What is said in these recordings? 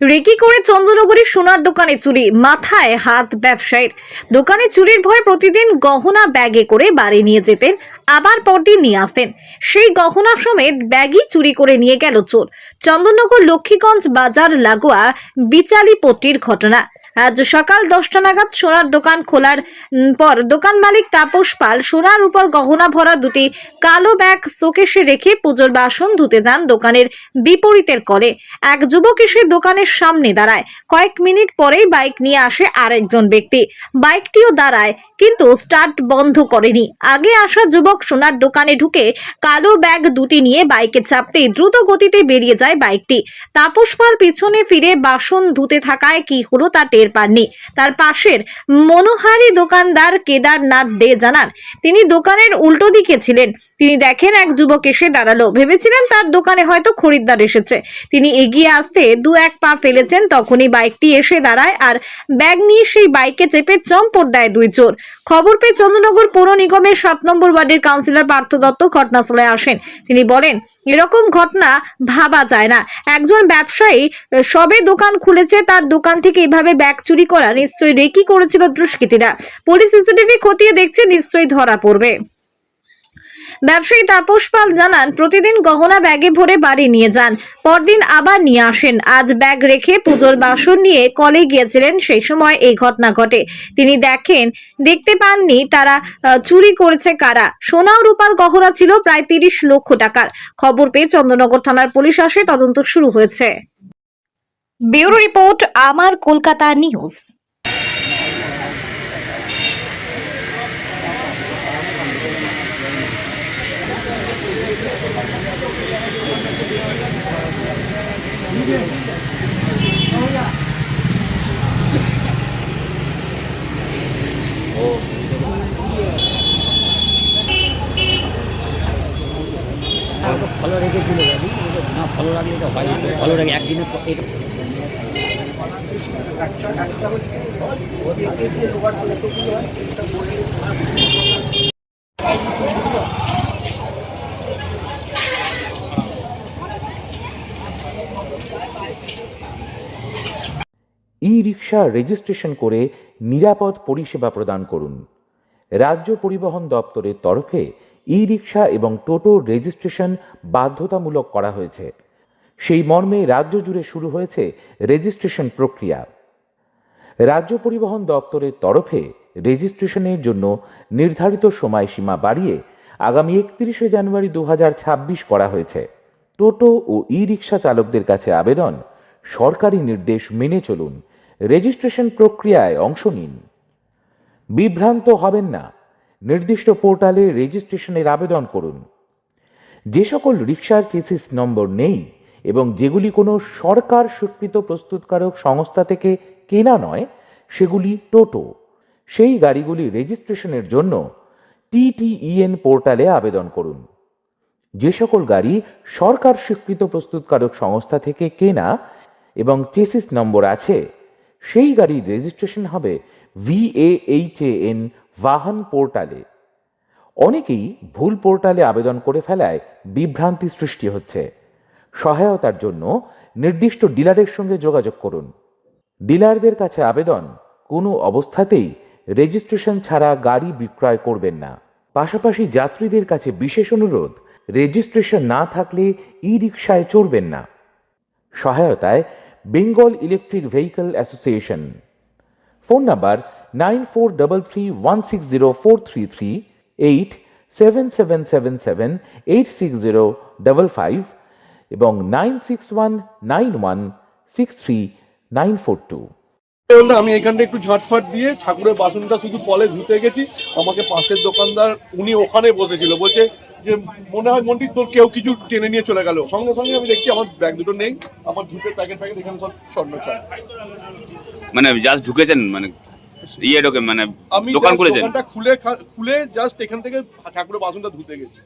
Recce করে চন্দ্রনগরের সোনার দোকানে চুরি, মাথায় হাত ব্যবসায়ীর। দোকানে চুরির ভয় প্রতিদিন গহনা ব্যাগে করে বাড়ি নিয়ে যেতেন, আবার পরদিন নিয়ে আসতেন। সেই গহনা সমেত ব্যাগই চুরি করে নিয়ে গেল চোর। চন্দননগর লক্ষ্মীগঞ্জ বাজার লাগোয়া বিচালিপট্টির ঘটনা। আজ সকাল দশটা নাগাদ সোনার দোকান খোলার পর দোকান মালিক তাপস পাল সোনার উপর গহনা ভরা দুটি কালো ব্যাগ শোকেশে রেখে পুজোর বাসন ধুতে যান দোকানের বিপরীতের কলে। এক যুবক এসে দোকানের সামনে দাঁড়ায়। কয়েক মিনিট পরেই বাইক নিয়ে আসে আরেকজন ব্যক্তি। বাইকটিও দাঁড়ায়, কিন্তু স্টার্ট বন্ধ করেনি। আগে আসা যুবক সোনার দোকানে ঢুকে কালো ব্যাগ দুটি নিয়ে বাইকে চাপতে দ্রুত গতিতে বেরিয়ে যায় বাইকটি। তাপস পাল পিছনে ফিরে বাসন ধুতে থাকায় কি হলো তা টের পাননি। তার পাশের মনোহারি দোকানদার কেদারনাথ দে জানান, তিনি দোকানের উল্টো দিকে ছিলেন। তিনি দেখেন এক যুবক এসে দাঁড়াল। ভেবেছিলেন তার দোকানে হয়তো খরিদ্দার এসেছে। তিনি এগিয়ে আসতে দু এক পা ফেলেছেন, তখনই বাইকটি এসে দাঁড়ায় আর ব্যাগ নিয়ে সেই বাইকে চেপে চম্পট দেয় দুই চোর। খবর পেয়ে চন্দ্রনগর পৌর নিগমের সাত নম্বর ওয়ার্ডের কাউন্সিলর পার্থ দত্ত ঘটনাস্থলে আসেন। তিনি বলেন, এরকম ঘটনা ভাবা যায় না। একজন ব্যবসায়ী সবে দোকান খুলেছে, তার দোকান থেকে এভাবে ব্যাগ চুরি করা নিশ্চয়ই রেকি করেছিল দুষ্কৃতীরা। পুলিশ সিসিটিভি খতিয়ে দেখছে, নিশ্চয়ই ধরা পড়বে। ব্যবসায়ী তাপস পাল জানান, প্রতিদিন গহনা ব্যাগে ভরে বাড়ি নিয়ে যান, পরদিন আবার নিয়ে আসেন। আজ ব্যাগ রেখে পুজোর বাসন নিয়ে কলে গিয়েছিলেন, সেই সময় এই ঘটনা ঘটে। তিনি দেখেন, দেখতে পাননি তারা চুরি করেছে কারা। সোনা রূপার গহনা ছিল প্রায় তিরিশ লক্ষ টাকার। খবর পেয়ে চন্দ্রনগর থানার পুলিশ আসে, তদন্ত শুরু হয়েছে। ব্যুরো রিপোর্ট আমার কলকাতা নিউজ। আমাকে ফলো রেখেছিল গাড়ি। না ফলো রাখলে তো হয় না ফলো রেখে এটা ই রিক্সা রেজিস্ট্রেশন করে নিরাপদ পরিষেবা প্রদান করুন। রাজ্য পরিবহন দপ্তরের তরফে ই রিক্সা এবং টোটো রেজিস্ট্রেশন বাধ্যতামূলক করা হয়েছে। সেই মর্মে রাজ্য জুড়ে শুরু হয়েছে রেজিস্ট্রেশন প্রক্রিয়া। রাজ্য পরিবহন দপ্তরের তরফে রেজিস্ট্রেশনের জন্য নির্ধারিত সময়সীমা বাড়িয়ে আগামী একত্রিশে জানুয়ারি দু হাজার ছাব্বিশ করা হয়েছে। টোটো ও ই রিক্সা চালকদের কাছে আবেদন, সরকারি নির্দেশ মেনে চলুন, রেজিস্ট্রেশন প্রক্রিয়ায় অংশ নিন। বিভ্রান্ত হবেন না। নির্দিষ্ট পোর্টালে রেজিস্ট্রেশনের আবেদন করুন। যে সকল রিক্সার চেসিস নম্বর নেই এবং যেগুলি কোনো সরকার স্বীকৃত প্রস্তুতকারক সংস্থা থেকে কেনা নয়, সেগুলি টোটো। সেই গাড়িগুলি রেজিস্ট্রেশনের জন্য টিটিইএন পোর্টালে আবেদন করুন। যে সকল গাড়ি সরকার স্বীকৃত প্রস্তুতকারক সংস্থা থেকে কেনা এবং চেসিস নম্বর আছে, সেই গাড়ির রেজিস্ট্রেশন হবে ভিএএইচএএন বাহন পোর্টালে। অনেকেই ভুল পোর্টালে আবেদন করে ফেলায় বিভ্রান্তি সৃষ্টি হচ্ছে। সহায়তার জন্য নির্দিষ্ট ডিলারের সঙ্গে যোগাযোগ করুন। ডিলারদের কাছে আবেদন কোনো অবস্থাতেই রেজিস্ট্রেশন ছাড়া গাড়ি বিক্রয় করবেন না। পাশাপাশি যাত্রীদের কাছে বিশেষ অনুরোধ, রেজিস্ট্রেশন না থাকলে ই রিক্সায় চড়বেন না। সহায়তায় Bengal electric vehicle association. Phone number nine four double three one six zero four three three eight seven seven seven seven eight six zero double five এবং nine six one nine one six three nine four two বলতে আমি এখানটা একটু ঝাঁটফাট দিয়ে ঠাকুরের বাসনটা শুধু কলে ধুতে গেছি। আমাকে পাশের দোকানদার উনি ওখানে বসেছিল। বলছে যে মনে হয় মন্টি তোর কেউ কিছু টেনে নিয়ে চলে গেল। সঙ্গে সঙ্গে আমি দেখছি আমার ব্যাগ দুটো নেই। আমার ধুতের প্যাকেট প্যাকেট এখানে সব স্বর্ণ মানে জাস্ট ঢুকেছেন মানে ইয়ে ঢোকে মানে আমি দোকান just খুলেছেন? দোকানটা খুলে খা- খুলে জাস্ট এখান থেকে ঠাকুরের বাসনটা ধুতে গেছি।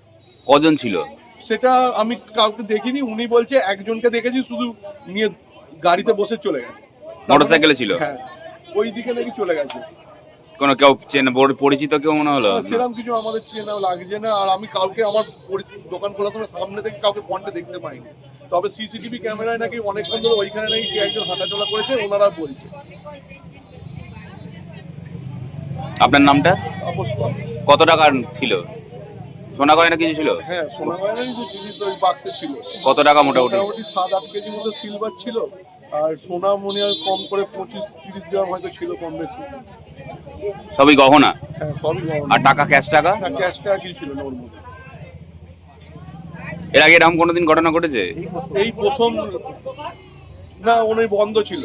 কজন ছিল? সেটা আমি কাউকে দেখিনি উনি বলছে একজনকে দেখেছি শুধু নিয়ে গাড়িতে বসে চলে গেছে। মোটরসাইকেলে ছিল? হ্যাঁ ওই দিকে নাকি চলে গেছে। কোনো কেউ চেনা বড় পরিচিত কেউ মনে হলো? সেরকম কিছু আমাদের চেনা লাগছে না আর আমি কাউকে আমার পরিচিত দোকান খোলার সময় সামনে থেকে কাউকে পয়েন্টে দেখতে পাইনি। তবে সিসিটিভি ক্যামেরায় নাকি অনেকক্ষণ ধরে ওইখানে নাকি কে একজন হাঁটাচলা করেছে ওনারা বলছে। আপনার নামটা? কত টাকার ছিল? সোনা গয়না কিছু ছিল? হ্যাঁ সোনা গয়নারই যে জিনিস ওই বাক্সে ছিল। কত টাকা মোটামুটি? মোটামুটি সাত আট কেজি মতো সিলভার ছিল। আর সোনা মনে হয় কম করে পঁচিশ তিরিশ গ্রাম হয়তো ছিল কম বেশি। সবই গহনা? হ্যাঁ সবই আর টাকা ক্যাশ টাকা? ক্যাশ টাকা কি ছিল না ওর মধ্যে এর আগে এরকম কোনোদিন ঘটনা ঘটেছে? এই প্রথম না ওনার বন্ধ ছিল।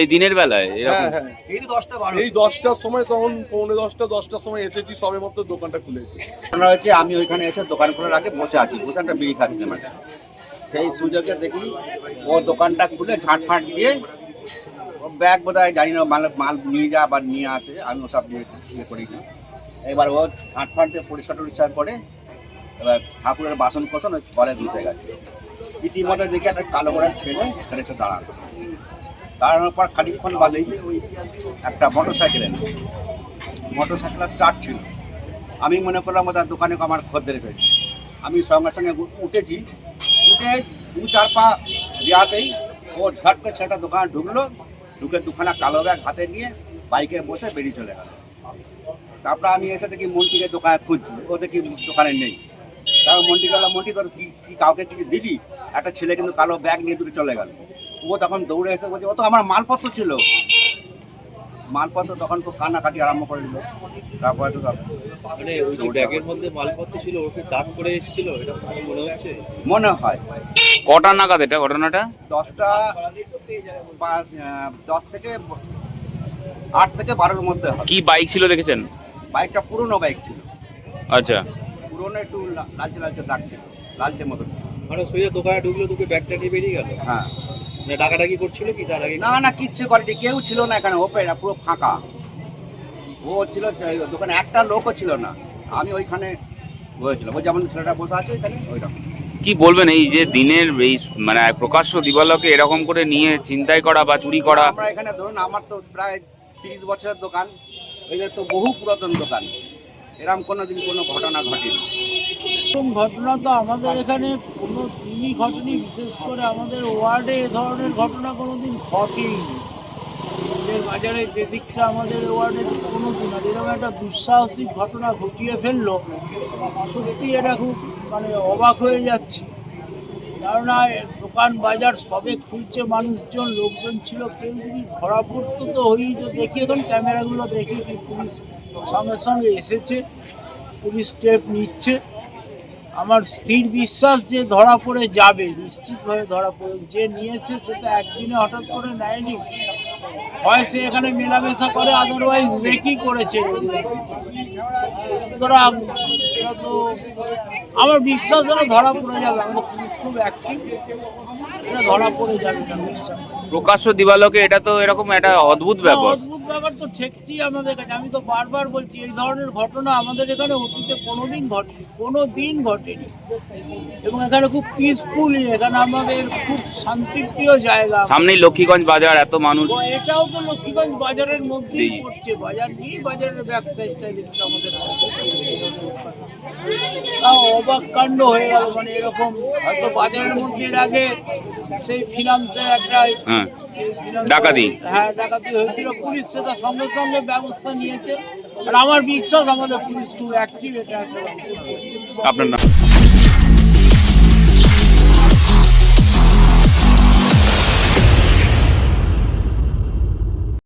এই দিনের বেলায় হ্যাঁ এরকম। হ্যাঁ এই দশটার সময় তখন পৌনে দশটা দশটার সময় এসেছি সবে মাত্র দোকানটা খুলেছে ঘটনা হচ্ছে আমি ওইখানে এসে দোকান খোলার আগে বসে আছি বসে একটা বিড়ি খাচ্ছিলাম আর সেই সুযোগে দেখি ও দোকানটা খুলে ঝাঁটফাট দিয়ে ও ব্যাগ বোধ হয় জানি না মাল মাল নিয়ে যা আবার নিয়ে আসে আমি ওসব দিয়ে ইয়ে করি না। এবার ও ঝাঁটফাট দিয়ে পরিষ্কার টরিষ্কার করে এবার ঠাকুরের বাসন কোসন ওই কলে ধুতে গেছে। ইতিমধ্যে দেখি একটা কালো করে ছেলে এখানে এসে দাঁড়ানো দাঁড়ানোর পর খানিকক্ষণ বাদেই একটা মোটর সাইকেল এনে মোটর সাইকেল স্টার্ট ছিল। আমি মনে করলাম ওদের দোকানে আমার খদ্দের হয়েছে। আমি সঙ্গে সঙ্গে উঠেছি। উঠে দু, চার পা দেওয়াতেই ও ঝট করে সেটা দোকানে ঢুকলো। ঢুকে দুখানা কালো ব্যাগ হাতে নিয়ে বাইকে বসে বেরিয়ে চলে গেল। তারপরে আমি এসে দেখি মন্টিকে দোকানে খুঁজছি। ও দেখি দোকানে নেই। তারপর মন্টি গেলাম মন্টি তোর কি কি কাউকে কিছু দিলি? একটা ছেলে কিন্তু কালো ব্যাগ নিয়ে দুটো চলে গেল। ও তখন দৌড়ে এসে বলছে ও তো আমার মালপত্র ছিল। মালপত্র তখন খুব কান্নাকাটি আরম্ভ করে দিল। তারপরে তো মানে ওই যে ব্যাগের মধ্যে মালপত্র ছিল ওকে দাঁত করে এসেছিল? এটা কি মনে হচ্ছে? মনে হয়। কটা নাগাদ এটা ঘটনাটা? দশটা পাঁচ, দশ থেকে আট থেকে বারোর মধ্যে হবে কি বাইক ছিল দেখেছেন? বাইকটা পুরনো বাইক ছিল। আচ্ছা। পুরনো একটু লালচে লালচে দাগ ছিল। লালচে মতো মানে সোজা দোকানে ঢুকলো তোকে ব্যাগটা নিয়ে বেরিয়ে গেল? হ্যাঁ। ডাকাডাকি করছিল কি তার আগে? না না কিচ্ছু করেনি কেউ ছিল না এখানে ওপেন পুরো ফাঁকা। ও ছিল দোকানে একটা লোকও ছিল না। আমি ওইখানে হয়েছিল ওই যেমন ছেলেটা বসে আছে ওইখানে ওইরকম। কি বলবেন এই যে দিনের এই মানে প্রকাশ্য দিবালকে এরকম করে নিয়ে চিন্তাই করা বা চুরি করা? আমরা এখানে ধরুন আমার তো প্রায় তিরিশ বছরের দোকান। এটা তো বহু পুরাতন দোকান। এরকম কোনো দিন কোনো ঘটনা ঘটেনি। এরকম ঘটনা তো আমাদের এখানে কোনো দিনই ঘটেনি, বিশেষ করে আমাদের ওয়ার্ডে এ ধরনের ঘটনা কোনোদিন ঘটেই আমাদের বাজারে যে দিকটা আমাদের ওয়ার্ডে কোনো দিন আর এরকম একটা দুঃসাহসিক ঘটনা ঘটিয়ে ফেলল সত্যি এটা খুব মানে অবাক হয়ে যাচ্ছে। কেননা দোকান বাজার সবে খুলছে, মানুষজন, লোকজন ছিল, কেউ যদি ধরা পড়তো তো হয়েই তো দেখি, এখন ক্যামেরাগুলো দেখি কি পুলিশ সঙ্গে সঙ্গে এসেছে, পুলিশ স্টেপ নিচ্ছে। আমার স্থির বিশ্বাস যে ধরা পড়ে যাবে, নিশ্চিতভাবে ধরা পড়ে যে নিয়েছে সেটা একদিনে হঠাৎ করে নেয়নি। হয় সে এখানে মেলামেশা করে আদারওয়াইজ রেকি করেছে। সুতরাং তো আমার বিশ্বাস যেন ধরা পড়ে যাবে আমাদের পুলিশ খুব অ্যাক্টিভ এটা ধরা পড়ে যাবে বিশ্বাস। প্রকাশ্য দিবালোকে এটা তো এরকম একটা অদ্ভুত ব্যাপার। ব্যাপার তো ঠেকছি আমাদের কাছে। আমি তো বারবার বলছি এই ধরনের ঘটনা আমাদের এখানে অতীতে কোনোদিন ঘটেনি কোনো দিন ঘটেনি। এবং এখানে খুব পিসফুলি এখানে আমাদের খুব শান্তিপ্রিয় জায়গা। সামনেই লক্ষ্মীগঞ্জ বাজার এত মানুষ। এটাও তো লক্ষ্মীগঞ্জ বাজারের মধ্যেই। পড়ছে। বাজার নিয়ে বাজারের ব্যাক সাইডটা যেটা আমাদের তাও অবাক কাণ্ড হয়ে গেল মানে এরকম হয়তো বাজারের মধ্যে এর আগে সেই ফিনান্সের একটা হ্যাঁ। ডাকাতি। হ্যাঁ ডাকাতি হয়েছিল। পুলিশ সেটা সঙ্গে সঙ্গে ব্যবস্থা নিয়েছে। আর আমার বিশ্বাস আমাদের পুলিশ খুব অ্যাক্টিভ এটা আপনার নাম?